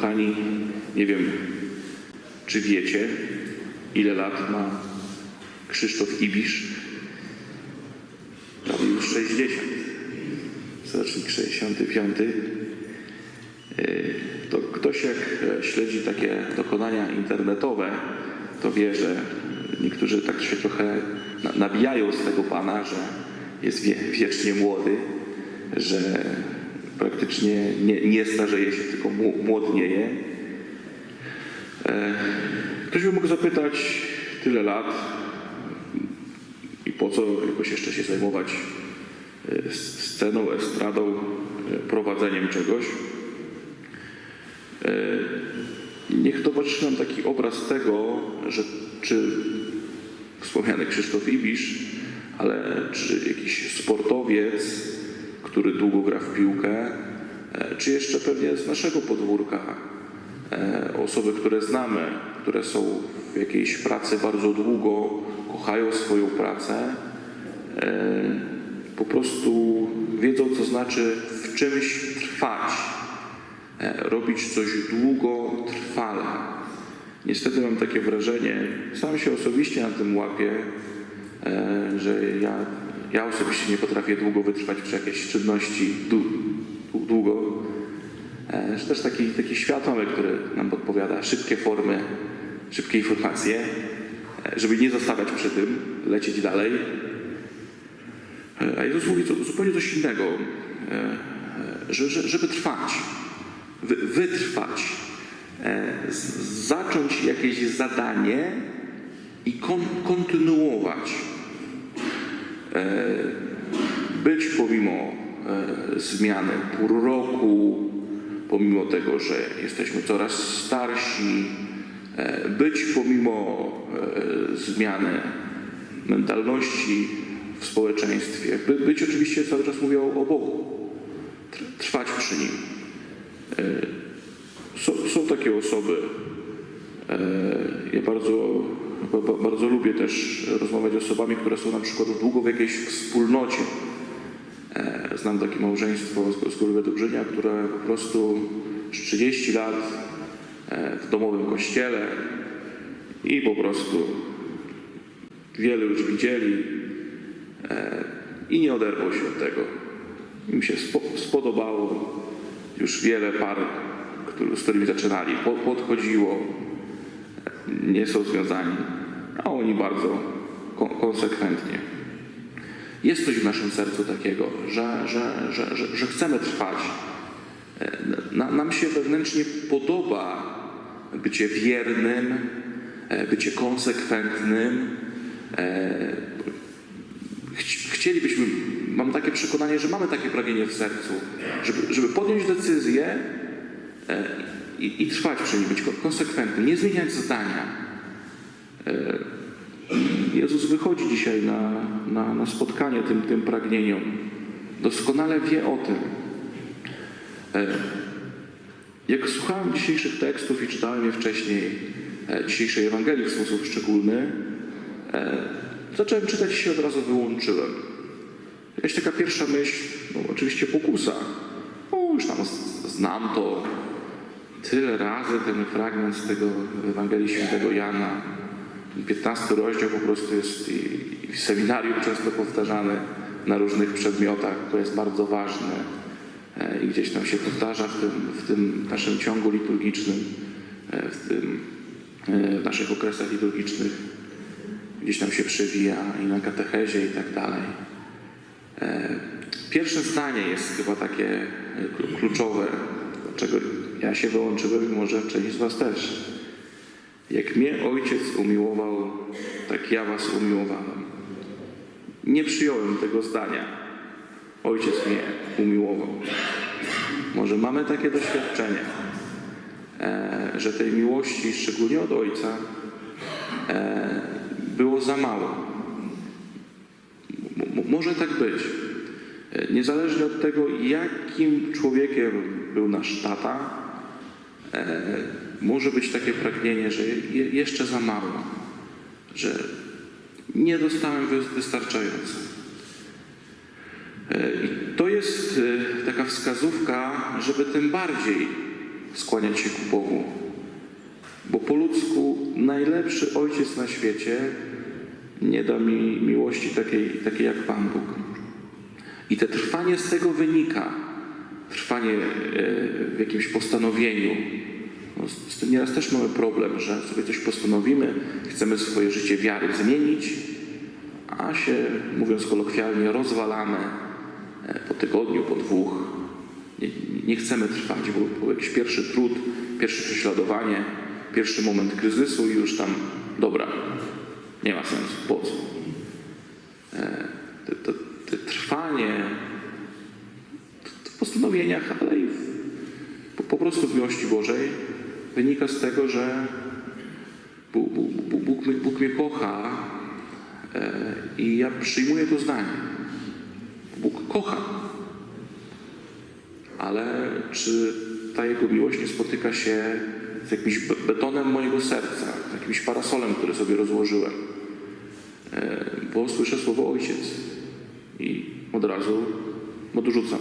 Kochani, nie wiem, czy wiecie, ile lat ma Krzysztof Ibisz? Prawie już 60. Rocznik 65. Yy, To ktoś jak e, śledzi takie dokonania internetowe, to wie, że niektórzy tak się trochę na- nabijają z tego pana, że jest wie, wiecznie młody, że praktycznie nie, nie starzeje się, tylko mł- młodnieje. E, Ktoś by mógł zapytać, tyle lat i po co jakoś jeszcze się zajmować e, sceną, estradą, e, prowadzeniem czegoś. Niech towarzyszy nam taki obraz tego, że czy wspomniany Krzysztof Ibisz, ale czy jakiś sportowiec, który długo gra w piłkę, e, czy jeszcze pewnie z naszego podwórka e, osoby, które znamy, które są w jakiejś pracy bardzo długo, kochają swoją pracę, e, po prostu wiedzą, co znaczy w czymś trwać, robić coś długo, trwale. Niestety mam takie wrażenie, sam się osobiście na tym łapię, że ja, ja osobiście nie potrafię długo wytrwać przy jakiejś czynności dłu- dłu- długo. E, Że też taki, taki świat mamy, który nam podpowiada szybkie formy, szybkie informacje, e, żeby nie zostawiać przy tym, lecieć dalej. E, A Jezus mówi zupełnie coś innego, że, że, żeby trwać, wy, wytrwać, zacząć jakieś zadanie i kon, kontynuować. E, Być pomimo e, zmiany pór roku, pomimo tego, że jesteśmy coraz starsi, e, być pomimo zmiany mentalności w społeczeństwie, by, być oczywiście cały czas mówię o, Bogu, Tr- trwać przy Nim. Są, są takie osoby, ja bardzo, ba- ba- bardzo lubię też rozmawiać z osobami, które są na przykład długo w jakiejś wspólnocie. E, Znam takie małżeństwo z, z Góry Dobrzynia, które po prostu już 30 lat e, w domowym kościele i po prostu wiele już widzieli e, i nie oderwał się od tego. Im się spo, spodobało. Już wiele par, z którymi zaczynali, po, podchodziło, nie są związani, a oni bardzo kon, konsekwentnie. Jest coś w naszym sercu takiego, że, że, że, że, że chcemy trwać. E, Na, nam się wewnętrznie podoba bycie wiernym, e, bycie konsekwentnym. E, chci- Chcielibyśmy, mam takie przekonanie, że mamy takie pragnienie w sercu, żeby, żeby podjąć decyzję i, i trwać przy nim, być konsekwentnym, nie zmieniać zdania. Jezus wychodzi dzisiaj na, na, na spotkanie tym, tym pragnieniom. Doskonale wie o tym. E, Jak słuchałem dzisiejszych tekstów i czytałem je wcześniej, e, dzisiejszej Ewangelii w sposób szczególny, e, zacząłem czytać i się od razu wyłączyłem. Jakaś taka pierwsza myśl, no oczywiście pokusa. O, już tam znam to. Tyle razy ten fragment z tego Ewangelii Świętego Jana. Ten 15 rozdział po prostu jest w seminarium często powtarzany na różnych przedmiotach. To jest bardzo ważne e, i gdzieś tam się powtarza w tym, w tym naszym ciągu liturgicznym, e, w, tym, e, w naszych okresach liturgicznych. Gdzieś tam się przewija i na katechezie i tak dalej. Pierwsze zdanie jest chyba takie klu- kluczowe, dlaczego ja się wyłączyłem może część z Was też. Jak mnie ojciec umiłował, tak ja was umiłowałem. Nie przyjąłem tego zdania. Ojciec mnie umiłował. Może mamy takie doświadczenie, e, że tej miłości, szczególnie od ojca, e, było za mało. Może tak być. E, Niezależnie od tego, jakim człowiekiem był nasz tata, może być takie pragnienie, że je, jeszcze za mało, że nie dostałem wy- wystarczająco. E, I to jest e, taka wskazówka, żeby tym bardziej skłaniać się ku Bogu. Bo po ludzku najlepszy ojciec na świecie nie da mi miłości takiej, takiej jak Pan Bóg. I te trwanie z tego wynika. Trwanie e, w jakimś postanowieniu. Z, tym nieraz też mamy problem, że sobie coś postanowimy, chcemy swoje życie wiary zmienić, a się, mówiąc kolokwialnie, rozwalamy e, po tygodniu, po dwóch. Nie, nie chcemy trwać, bo był jakiś pierwszy trud, pierwsze prześladowanie, pierwszy moment kryzysu i już tam, dobra, nie ma sensu, po co? E, To, to, to trwanie w postanowieniach, ale i w, po, po prostu w miłości Bożej wynika z tego, że Bóg, Bóg, Bóg, Bóg, mnie- kocha e, i ja przyjmuję to zdanie. Bóg kocha. Ale czy ta Jego miłość nie spotyka się z jakimś be- betonem mojego serca, z jakimś parasolem, który sobie rozłożyłem? E, Bo słyszę słowo Ojciec i od razu odrzucam.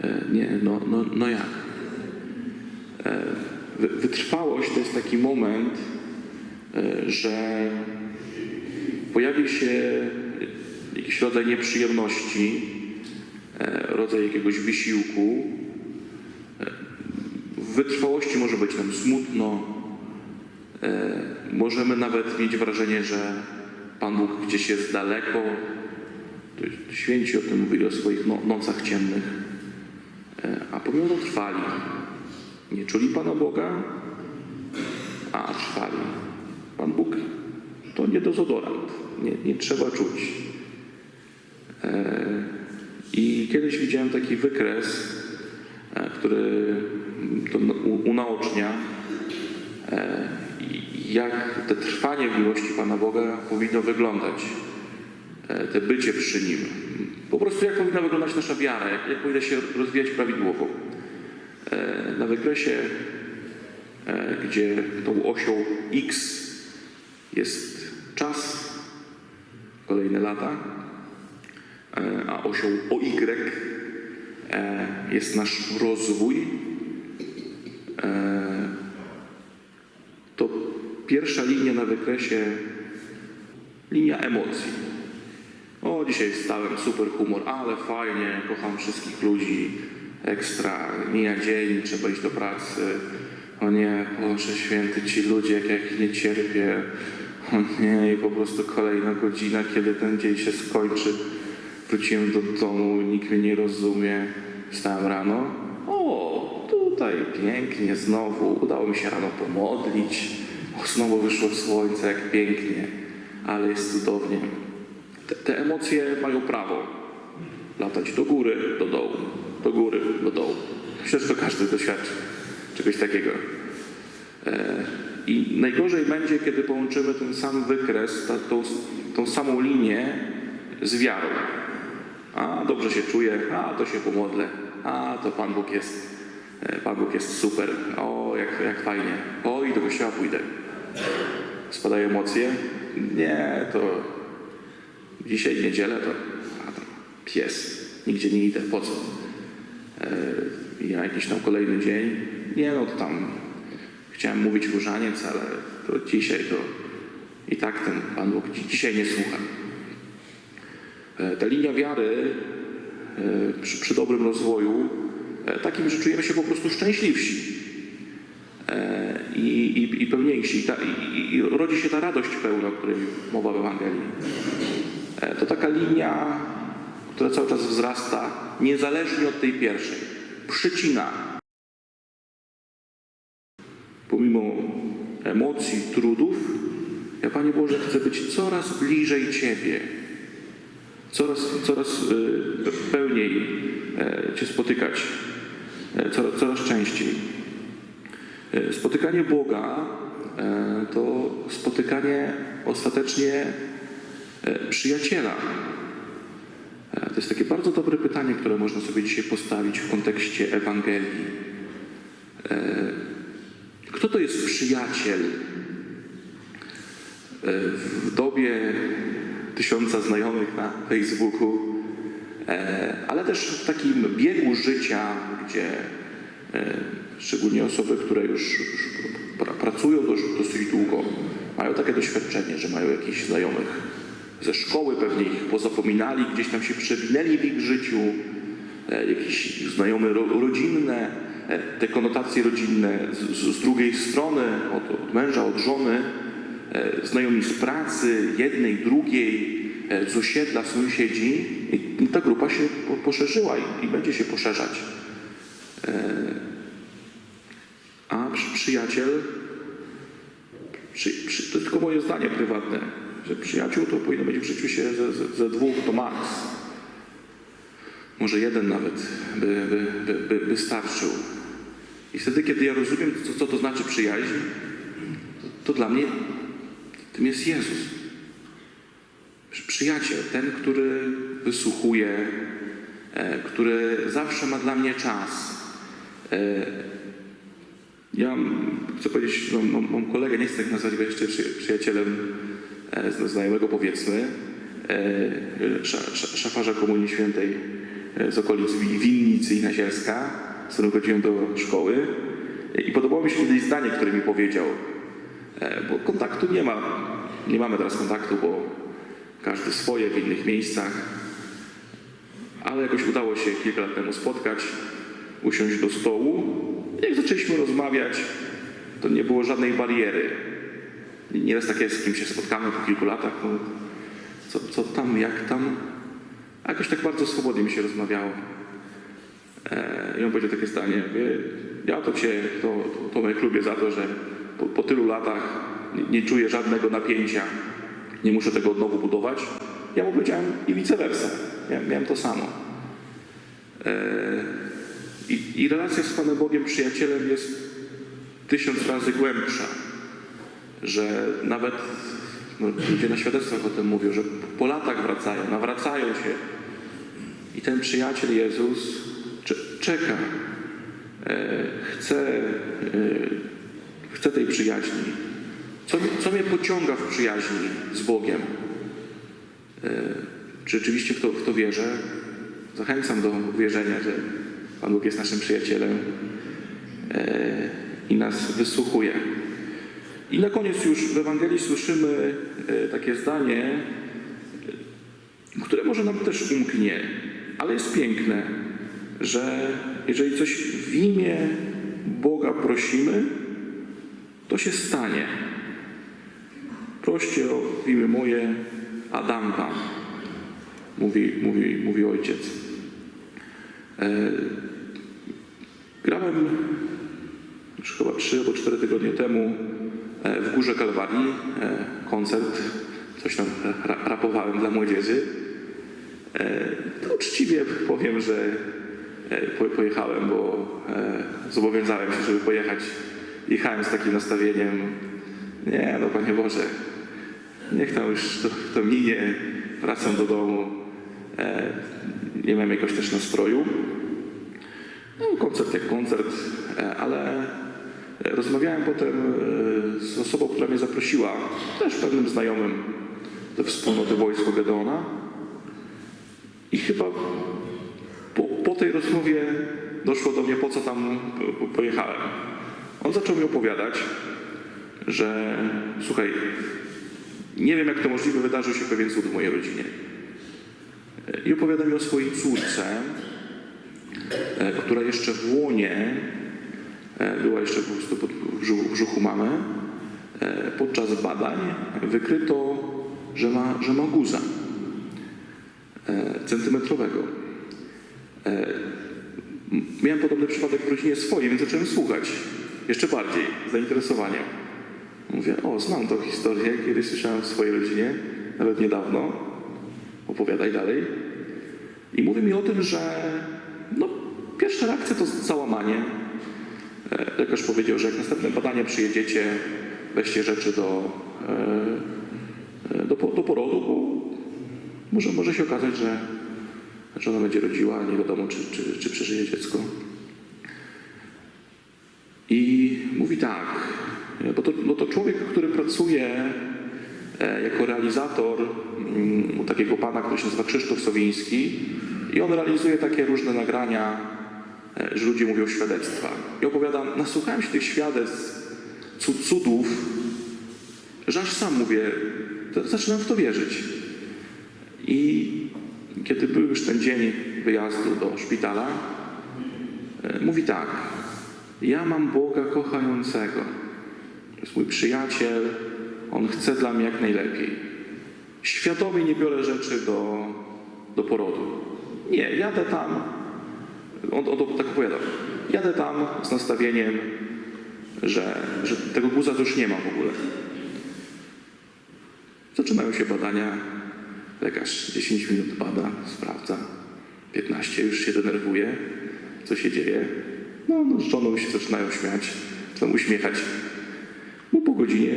E, Nie, no, no, no jak? E, wy- Wytrwałość to jest taki moment, e, że pojawi się jakiś rodzaj nieprzyjemności, e, rodzaj jakiegoś wysiłku. W wytrwałości może być nam smutno. Możemy nawet mieć wrażenie, że Pan Bóg gdzieś jest daleko. Święci o tym mówili, o swoich no, nocach ciemnych. A pomimo to trwali. Nie czuli Pana Boga, a trwali. Pan Bóg to nie dezodorant. Nie, nie trzeba czuć. E, I kiedyś widziałem taki wykres, e, który to unaocznia, e, jak te trwanie w miłości Pana Boga powinno wyglądać. Te bycie przy Nim. Po prostu jak powinna wyglądać nasza wiara, jak, jak powinna się rozwijać prawidłowo. E, Na wykresie, e, gdzie tą osią X jest czas, kolejne lata, e, a osią OY jest nasz rozwój, to pierwsza linia na wykresie linia emocji. O, dzisiaj wstałem, super humor, ale fajnie, kocham wszystkich ludzi, ekstra, mija dzień, trzeba iść do pracy. O nie, Boże Święty, ci ludzie, jak ja ich nie cierpię. O nie, i po prostu kolejna godzina, kiedy ten dzień się skończy. Wróciłem do domu, nikt mnie nie rozumie. Wstałem rano. O, tutaj pięknie, znowu. Udało mi się rano pomodlić. O, znowu wyszło słońce, jak pięknie. Ale jest cudownie. Te, te emocje mają prawo latać do góry, do dołu, do góry, do dołu. To każdy doświadczy czegoś takiego. E, I najgorzej będzie, kiedy połączymy ten sam wykres, ta, tą, tą samą linię z wiarą. A dobrze się czuję, a to się pomodlę, a to Pan Bóg jest, e, Pan Bóg jest super, o jak, jak fajnie, o i do kościoła pójdę. Spadają emocje? Nie, to Dzisiaj niedzielę to a tam pies, nigdzie nie idę, po co? E, ja jakiś tam kolejny dzień, nie no to tam chciałem mówić różaniec, ale to dzisiaj to i tak ten Pan Bóg dzi- dzisiaj nie słucha. E, ta linia wiary e, przy, przy dobrym rozwoju, takim, że czujemy się po prostu szczęśliwsi i, i, i pełniejsi. I, ta, i, i- I rodzi się ta radość pełna, o której mowa w Ewangelii. To taka linia, która cały czas wzrasta, niezależnie od tej pierwszej. Przycina. Pomimo emocji, trudów, ja Panie Boże chcę być coraz bliżej Ciebie. Coraz, coraz y, pełniej e, Cię spotykać. E, Coraz, coraz częściej. E, Spotykanie Boga to spotykanie ostatecznie przyjaciela. E, To jest takie bardzo dobre pytanie, które można sobie dzisiaj postawić w kontekście Ewangelii. E, Kto to jest przyjaciel? E, W dobie tysiąca znajomych na Facebooku, ale też w takim biegu życia, gdzie szczególnie osoby, które już, już pra, pracują dosyć długo, mają takie doświadczenie, że mają jakichś znajomych ze szkoły, pewnie ich pozapominali, gdzieś tam się przewinęli w ich życiu, e, jakieś znajomy ro, rodzinne, e, te konotacje rodzinne z, z, drugiej strony, od, od męża, od żony, e, znajomi z pracy, jednej, drugiej, z osiedla, sąsiedzi i ta grupa się po- poszerzyła i, będzie się poszerzać. A przy, przyjaciel, przy, przy, to tylko moje zdanie prywatne, że przyjaciół to powinno być w życiu się ze, ze, ze dwóch to maks. Może jeden nawet by, by, by, by wystarczył. I wtedy, kiedy ja rozumiem, co, co to znaczy przyjaźń, to, to dla mnie tym jest Jezus. Przyjaciel, ten, który wysłuchuje, e, który zawsze ma dla mnie czas. E, ja chcę powiedzieć, mam, mam kolegę, nie chcę tak nazwać go jeszcze przy, przyjacielem znajomego powiedzmy, e, sza, szafarza Komunii Świętej e, z okolic Wi- Winnicy i Nazielska, z którym chodziłem do szkoły. E, I podobało mi się kiedyś zdanie, które mi powiedział, e, bo kontaktu nie ma, nie mamy teraz kontaktu, bo każdy swoje w innych miejscach, ale jakoś udało się kilka lat temu spotkać, usiąść do stołu. Jak zaczęliśmy rozmawiać, to nie było żadnej bariery. Nieraz takie z kim się spotkamy po kilku latach, co, co tam, jak tam, a jakoś tak bardzo swobodnie mi się rozmawiało. E, I on powiedział takie zdanie, wie, ja to Cię, to, to, Tomek, lubię za to, że po, po tylu latach nie, nie czuję żadnego napięcia, nie muszę tego od nowa budować. Ja mu powiedziałem i vice versa. Ja miałem to samo. E, I, I relacja z Panem Bogiem, przyjacielem jest tysiąc razy głębsza. Że nawet no, ludzie na świadectwach o tym mówią, że po latach wracają, nawracają się. I ten przyjaciel Jezus cze- czeka, e, chce, e, chce tej przyjaźni. Co, co mnie pociąga w przyjaźni z Bogiem? E, Czy rzeczywiście w to, w to wierzę? Zachęcam do wierzenia, że Pan Bóg jest naszym przyjacielem e, i nas wysłuchuje. I na koniec już w Ewangelii słyszymy e, takie zdanie, które może nam też umknie, ale jest piękne, że jeżeli coś w imię Boga prosimy, to się stanie. Proście o imię moje, a dam wam, mówi, mówi, mówi ojciec. E, grałem już chyba trzy albo cztery tygodnie temu w Górze Kalwarii e, koncert, coś tam ra, rapowałem dla młodzieży. E, to uczciwie powiem, że e, po- pojechałem, bo e, zobowiązałem się, żeby pojechać. Jechałem z takim nastawieniem, nie no Panie Boże, niech tam już to, to minie, wracam do domu. E, nie miałem jakoś też nastroju. No, koncert jak koncert, e, ale rozmawiałem potem e, z osobą, która mnie zaprosiła, też pewnym znajomym ze wspólnoty Wojsko Gedeona. I chyba po, po tej rozmowie doszło do mnie, po co tam po- pojechałem. On zaczął mi opowiadać, że słuchaj, nie wiem jak to możliwe, wydarzył się pewien cud w mojej rodzinie. I opowiada mi o swojej córce, e, która jeszcze w łonie była jeszcze po prostu pod, brzuchu, mamy. E, Podczas badań wykryto, że ma, że ma guza e, centymetrowego. E, Miałem podobny przypadek w rodzinie swojej, więc zacząłem słuchać jeszcze bardziej z zainteresowaniem. Mówię, o, znam tą historię, kiedyś słyszałem w swojej rodzinie, nawet niedawno. Opowiadaj dalej. I mówi mi o tym, że no, pierwsza reakcja to załamanie. E, Lekarz powiedział, że jak następne badania przyjedziecie, weźcie rzeczy do, e, e, do, do porodu, bo może, może się okazać, że, że ona będzie rodziła, nie wiadomo, czy, czy, czy przeżyje dziecko. I mówi tak, bo to, bo to człowiek, który pracuje jako realizator mm, u takiego pana, który się nazywa Krzysztof Sowiński i on realizuje takie różne nagrania że ludzie mówią świadectwa. I opowiadam, nasłuchałem się tych świadectw, cu- cudów, że aż sam mówię, zaczynam w to wierzyć. I kiedy był już ten dzień wyjazdu do szpitala, e, mówi tak, ja mam Boga kochającego. To jest mój przyjaciel, on chce dla mnie jak najlepiej. Świadomie nie biorę rzeczy do, do porodu. Nie, jadę tam, on, on tak opowiadał, jadę tam z nastawieniem, że, że tego guza już nie ma w ogóle. Zaczynają się badania, lekarz 10 minut bada, sprawdza, 15 już się denerwuje, co się dzieje. No, no z żoną się zaczynają śmiać, zaczynają uśmiechać. No po godzinie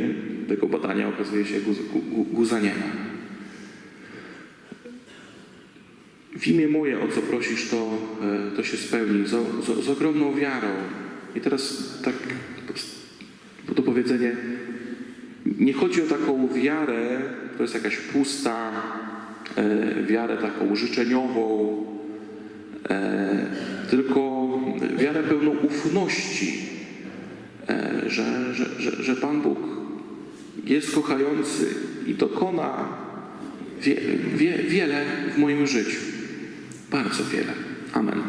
tego badania okazuje się, guz, gu, gu, guza nie ma. W imię moje, o co prosisz, to, e, to się spełni z, z, z ogromną wiarą. I teraz tak bo to powiedzenie, nie chodzi o taką wiarę, to jest jakaś pusta, e, wiarę taką życzeniową, e, tylko wiarę pełną ufności, e, że, że, że, że Pan Bóg jest kochający i dokona wie, wie, wiele w moim życiu. Bardzo wiele. Amen.